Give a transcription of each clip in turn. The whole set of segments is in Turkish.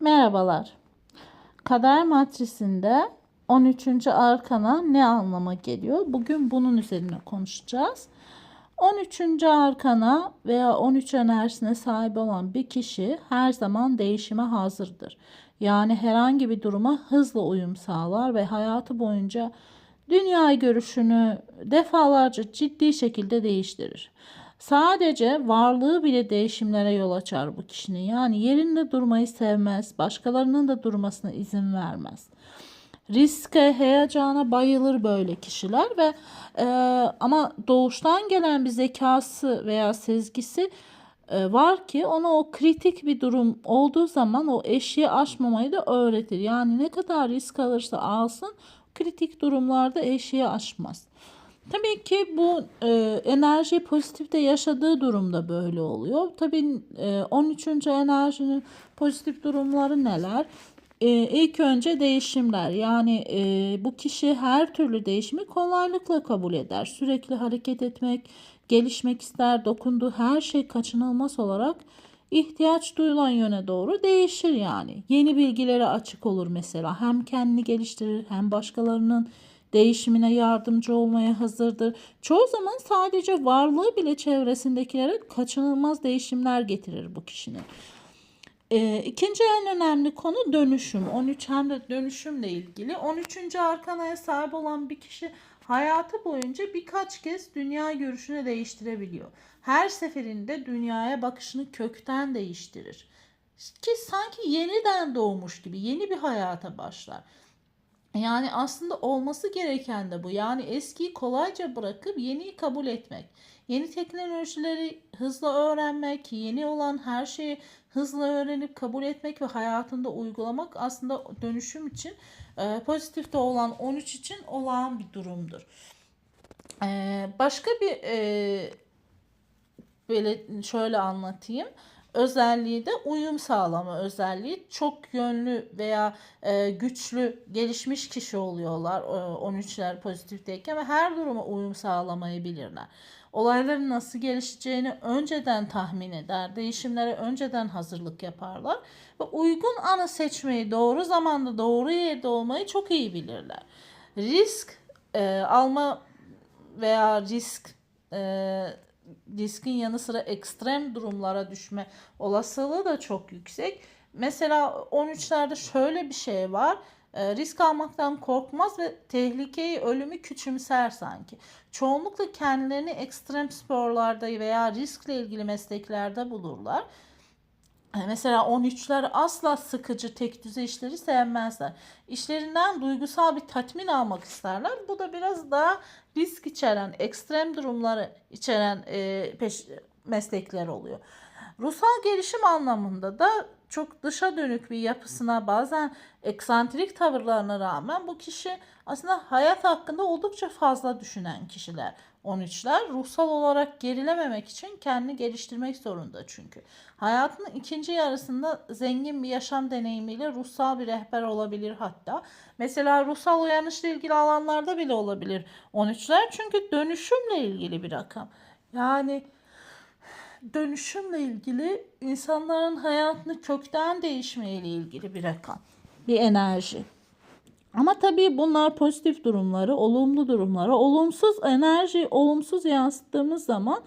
Merhabalar. Kader matrisinde 13. arkana ne anlama geliyor? Bugün bunun üzerine konuşacağız. 13. arkana veya 13 enerjisine sahip olan bir kişi her zaman değişime hazırdır. Yani herhangi bir duruma hızla uyum sağlar ve hayatı boyunca dünya görüşünü defalarca ciddi şekilde değiştirir. Sadece varlığı bile değişimlere yol açar bu kişinin. Yani yerinde durmayı sevmez, başkalarının da durmasına izin vermez. Riske, heyecana bayılır böyle kişiler ve e, ama doğuştan gelen bir zekası veya sezgisi e, var ki ona o kritik bir durum olduğu zaman o eşiği aşmamayı da öğretir. Yani ne kadar risk alırsa alsın kritik durumlarda eşiği aşmaz. Tabii ki bu e, enerji pozitifte yaşadığı durumda böyle oluyor. Tabii e, 13. enerjinin pozitif durumları neler? E, ilk önce değişimler. Yani e, bu kişi her türlü değişimi kolaylıkla kabul eder. Sürekli hareket etmek, gelişmek ister, dokunduğu her şey kaçınılmaz olarak ihtiyaç duyulan yöne doğru değişir yani. Yeni bilgilere açık olur mesela. Hem kendini geliştirir hem başkalarının değişimine yardımcı olmaya hazırdır. Çoğu zaman sadece varlığı bile çevresindekilere kaçınılmaz değişimler getirir bu kişinin. Ee, ikinci en önemli konu dönüşüm. 13 hem de dönüşümle ilgili. 13. arkanaya sahip olan bir kişi hayatı boyunca birkaç kez dünya görüşünü değiştirebiliyor. Her seferinde dünyaya bakışını kökten değiştirir. Ki sanki yeniden doğmuş gibi yeni bir hayata başlar. Yani aslında olması gereken de bu. Yani eskiyi kolayca bırakıp yeniyi kabul etmek. Yeni teknolojileri hızla öğrenmek, yeni olan her şeyi hızla öğrenip kabul etmek ve hayatında uygulamak aslında dönüşüm için e, pozitifte olan 13 için olağan bir durumdur. E, başka bir e, böyle şöyle anlatayım özelliği de uyum sağlama özelliği. Çok yönlü veya e, güçlü gelişmiş kişi oluyorlar e, 13'ler pozitifteyken ve her duruma uyum sağlamayı bilirler. Olayların nasıl gelişeceğini önceden tahmin eder, değişimlere önceden hazırlık yaparlar ve uygun anı seçmeyi, doğru zamanda doğru yerde olmayı çok iyi bilirler. Risk e, alma veya risk e, riskin yanı sıra ekstrem durumlara düşme olasılığı da çok yüksek. Mesela 13'lerde şöyle bir şey var. E, risk almaktan korkmaz ve tehlikeyi, ölümü küçümser sanki. Çoğunlukla kendilerini ekstrem sporlarda veya riskle ilgili mesleklerde bulurlar. E, mesela 13'ler asla sıkıcı tek düze işleri sevmezler. İşlerinden duygusal bir tatmin almak isterler. Bu da biraz daha risk içeren, ekstrem durumları içeren e, peş, meslekler oluyor. Ruhsal gelişim anlamında da çok dışa dönük bir yapısına bazen eksantrik tavırlarına rağmen bu kişi aslında hayat hakkında oldukça fazla düşünen kişiler. 13'ler ruhsal olarak gerilememek için kendini geliştirmek zorunda çünkü. Hayatının ikinci yarısında zengin bir yaşam deneyimiyle ruhsal bir rehber olabilir hatta. Mesela ruhsal uyanışla ilgili alanlarda bile olabilir 13'ler çünkü dönüşümle ilgili bir rakam. Yani dönüşümle ilgili insanların hayatını kökten değişmeyle ilgili bir rakam, bir enerji. Ama tabii bunlar pozitif durumları, olumlu durumları. Olumsuz enerji, olumsuz yansıttığımız zaman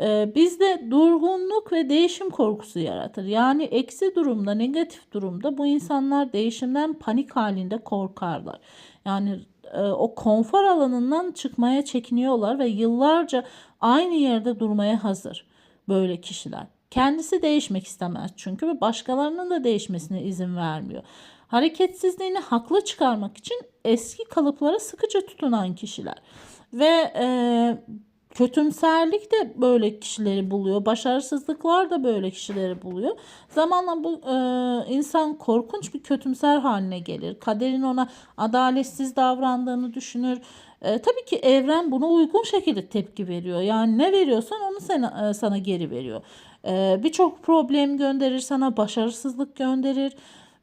e, bizde durgunluk ve değişim korkusu yaratır. Yani eksi durumda, negatif durumda bu insanlar değişimden panik halinde korkarlar. Yani e, o konfor alanından çıkmaya çekiniyorlar ve yıllarca aynı yerde durmaya hazır böyle kişiler. Kendisi değişmek istemez çünkü ve başkalarının da değişmesine izin vermiyor. Hareketsizliğini haklı çıkarmak için eski kalıplara sıkıca tutunan kişiler. Ve e, kötümserlik de böyle kişileri buluyor. Başarısızlıklar da böyle kişileri buluyor. Zamanla bu e, insan korkunç bir kötümser haline gelir. Kaderin ona adaletsiz davrandığını düşünür. E, tabii ki evren buna uygun şekilde tepki veriyor. Yani ne veriyorsan onu sana, e, sana geri veriyor. E, Birçok problem gönderir sana, başarısızlık gönderir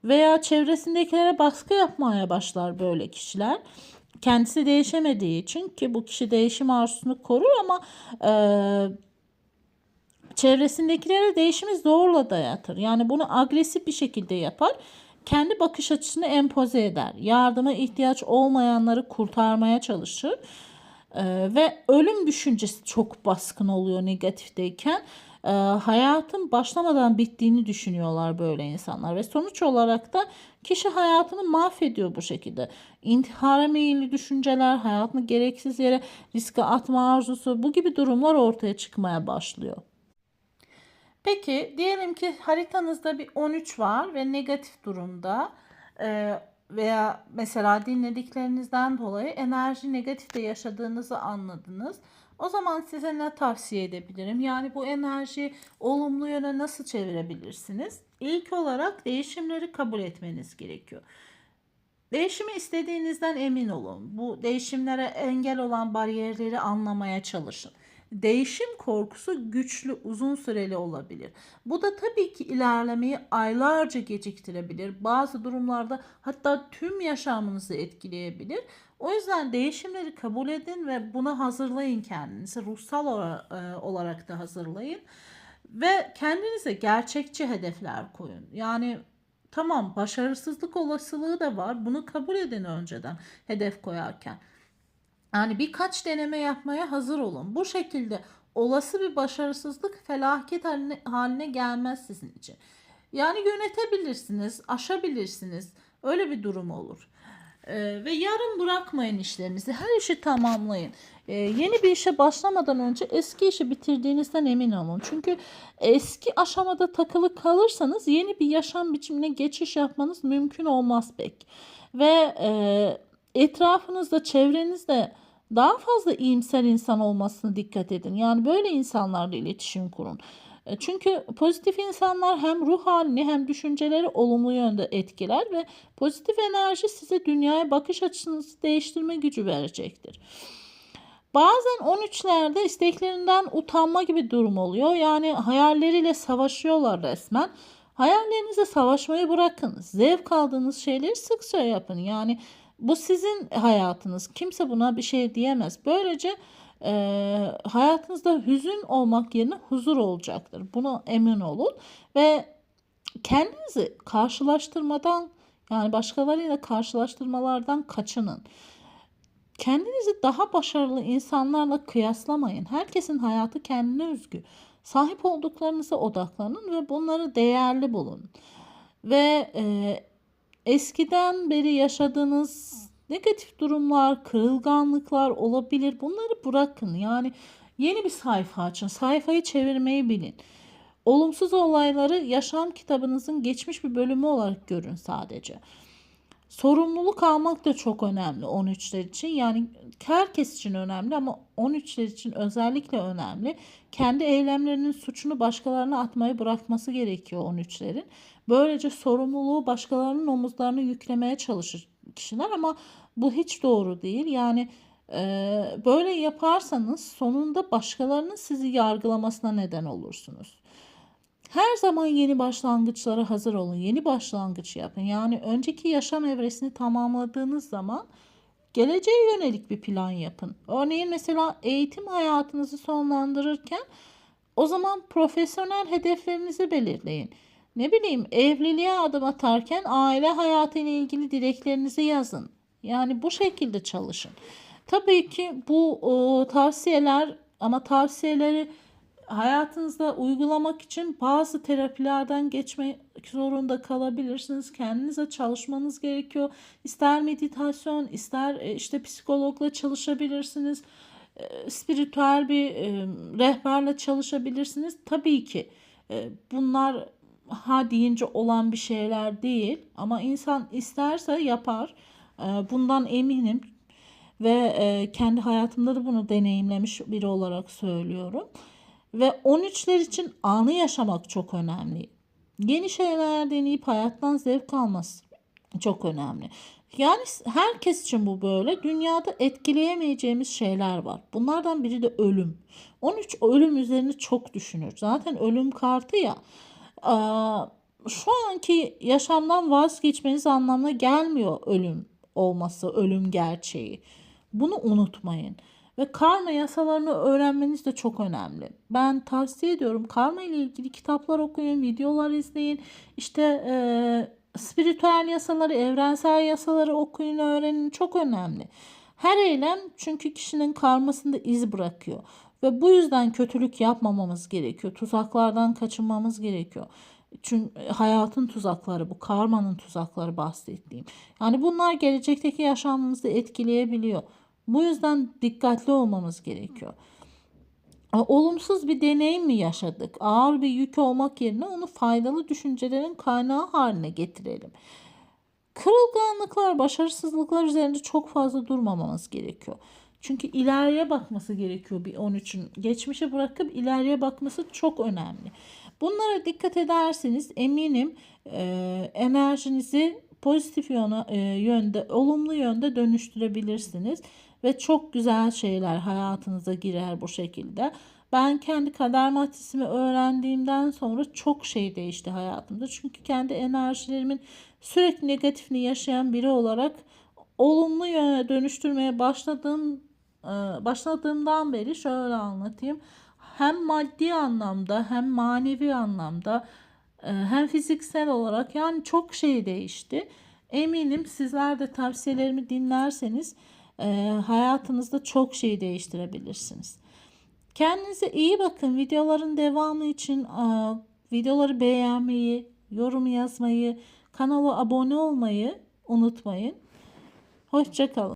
veya çevresindekilere baskı yapmaya başlar böyle kişiler. Kendisi değişemediği için ki bu kişi değişim arzusunu korur ama e, çevresindekilere değişimi zorla dayatır. Yani bunu agresif bir şekilde yapar. Kendi bakış açısını empoze eder. Yardıma ihtiyaç olmayanları kurtarmaya çalışır. Ee, ve ölüm düşüncesi çok baskın oluyor negatifteyken. Ee, hayatın başlamadan bittiğini düşünüyorlar böyle insanlar ve sonuç olarak da kişi hayatını mahvediyor bu şekilde. İntihara meyilli düşünceler, hayatını gereksiz yere riske atma arzusu bu gibi durumlar ortaya çıkmaya başlıyor. Peki diyelim ki haritanızda bir 13 var ve negatif durumda Ee, veya mesela dinlediklerinizden dolayı enerji negatifte yaşadığınızı anladınız. O zaman size ne tavsiye edebilirim? Yani bu enerjiyi olumlu yöne nasıl çevirebilirsiniz? İlk olarak değişimleri kabul etmeniz gerekiyor. Değişimi istediğinizden emin olun. Bu değişimlere engel olan bariyerleri anlamaya çalışın. Değişim korkusu güçlü, uzun süreli olabilir. Bu da tabii ki ilerlemeyi aylarca geciktirebilir. Bazı durumlarda hatta tüm yaşamınızı etkileyebilir. O yüzden değişimleri kabul edin ve buna hazırlayın kendinizi. Ruhsal e, olarak da hazırlayın. Ve kendinize gerçekçi hedefler koyun. Yani tamam başarısızlık olasılığı da var. Bunu kabul edin önceden hedef koyarken. Yani birkaç deneme yapmaya hazır olun. Bu şekilde olası bir başarısızlık felaket haline, haline gelmez sizin için. Yani yönetebilirsiniz, aşabilirsiniz. Öyle bir durum olur. Ee, ve yarım bırakmayın işlerinizi. Her işi tamamlayın. Ee, yeni bir işe başlamadan önce eski işi bitirdiğinizden emin olun. Çünkü eski aşamada takılı kalırsanız yeni bir yaşam biçimine geçiş yapmanız mümkün olmaz pek. Ve e, etrafınızda, çevrenizde daha fazla iyimser insan olmasına dikkat edin. Yani böyle insanlarla iletişim kurun. E, çünkü pozitif insanlar hem ruh halini hem düşünceleri olumlu yönde etkiler ve pozitif enerji size dünyaya bakış açınızı değiştirme gücü verecektir. Bazen 13'lerde isteklerinden utanma gibi durum oluyor. Yani hayalleriyle savaşıyorlar resmen. Hayallerinize savaşmayı bırakın. Zevk aldığınız şeyleri sıkça yapın. Yani bu sizin hayatınız. Kimse buna bir şey diyemez. Böylece e, hayatınızda hüzün olmak yerine huzur olacaktır. Buna emin olun ve kendinizi karşılaştırmadan yani başkalarıyla karşılaştırmalardan kaçının. Kendinizi daha başarılı insanlarla kıyaslamayın. Herkesin hayatı kendine özgü. Sahip olduklarınıza odaklanın ve bunları değerli bulun. Ve e, eskiden beri yaşadığınız negatif durumlar, kırılganlıklar olabilir. Bunları bırakın. Yani yeni bir sayfa açın. Sayfayı çevirmeyi bilin. Olumsuz olayları yaşam kitabınızın geçmiş bir bölümü olarak görün sadece. Sorumluluk almak da çok önemli 13'ler için. Yani herkes için önemli ama 13'ler için özellikle önemli. Kendi eylemlerinin suçunu başkalarına atmayı bırakması gerekiyor 13'lerin. Böylece sorumluluğu başkalarının omuzlarına yüklemeye çalışır kişiler ama bu hiç doğru değil. Yani e, böyle yaparsanız sonunda başkalarının sizi yargılamasına neden olursunuz. Her zaman yeni başlangıçlara hazır olun. Yeni başlangıç yapın. Yani önceki yaşam evresini tamamladığınız zaman geleceğe yönelik bir plan yapın. Örneğin mesela eğitim hayatınızı sonlandırırken o zaman profesyonel hedeflerinizi belirleyin. Ne bileyim evliliğe adım atarken aile hayatı ile ilgili dileklerinizi yazın. Yani bu şekilde çalışın. Tabii ki bu o, tavsiyeler ama tavsiyeleri hayatınızda uygulamak için bazı terapilerden geçmek zorunda kalabilirsiniz. Kendinize çalışmanız gerekiyor. İster meditasyon, ister e, işte psikologla çalışabilirsiniz. E, spiritüel bir e, rehberle çalışabilirsiniz. Tabii ki bunlar ha deyince olan bir şeyler değil ama insan isterse yapar. Bundan eminim ve kendi hayatımda da bunu deneyimlemiş biri olarak söylüyorum. Ve 13'ler için anı yaşamak çok önemli. Yeni şeyler deneyip hayattan zevk alması çok önemli. Yani herkes için bu böyle. Dünyada etkileyemeyeceğimiz şeyler var. Bunlardan biri de ölüm. 13 ölüm üzerine çok düşünür. Zaten ölüm kartı ya. Şu anki yaşamdan vazgeçmeniz anlamına gelmiyor ölüm olması, ölüm gerçeği. Bunu unutmayın. Ve karma yasalarını öğrenmeniz de çok önemli. Ben tavsiye ediyorum karma ile ilgili kitaplar okuyun, videolar izleyin. İşte eee spiritüel yasaları, evrensel yasaları okuyun, öğrenin. Çok önemli. Her eylem çünkü kişinin karmasında iz bırakıyor. Ve bu yüzden kötülük yapmamamız gerekiyor. Tuzaklardan kaçınmamız gerekiyor. Çünkü hayatın tuzakları bu, karmanın tuzakları bahsettiğim. Yani bunlar gelecekteki yaşamımızı etkileyebiliyor. Bu yüzden dikkatli olmamız gerekiyor. E, Olumsuz bir deneyim mi yaşadık? Ağır bir yük olmak yerine onu faydalı düşüncelerin kaynağı haline getirelim. Kırılganlıklar, başarısızlıklar üzerinde çok fazla durmamamız gerekiyor. Çünkü ileriye bakması gerekiyor bir 13'ün. Geçmişe bırakıp ileriye bakması çok önemli. Bunlara dikkat ederseniz eminim e, enerjinizi pozitif yöne, e, yönde, olumlu yönde dönüştürebilirsiniz. Ve çok güzel şeyler hayatınıza girer bu şekilde. Ben kendi kader matrisimi öğrendiğimden sonra çok şey değişti hayatımda. Çünkü kendi enerjilerimin sürekli negatifini yaşayan biri olarak olumlu yöne dönüştürmeye başladığım e, başladığımdan beri şöyle anlatayım. Hem maddi anlamda hem manevi anlamda e, hem fiziksel olarak yani çok şey değişti. Eminim sizler de tavsiyelerimi dinlerseniz e, hayatınızda çok şey değiştirebilirsiniz. Kendinize iyi bakın. Videoların devamı için e, videoları beğenmeyi, yorum yazmayı, kanala abone olmayı unutmayın. Hoşçakalın.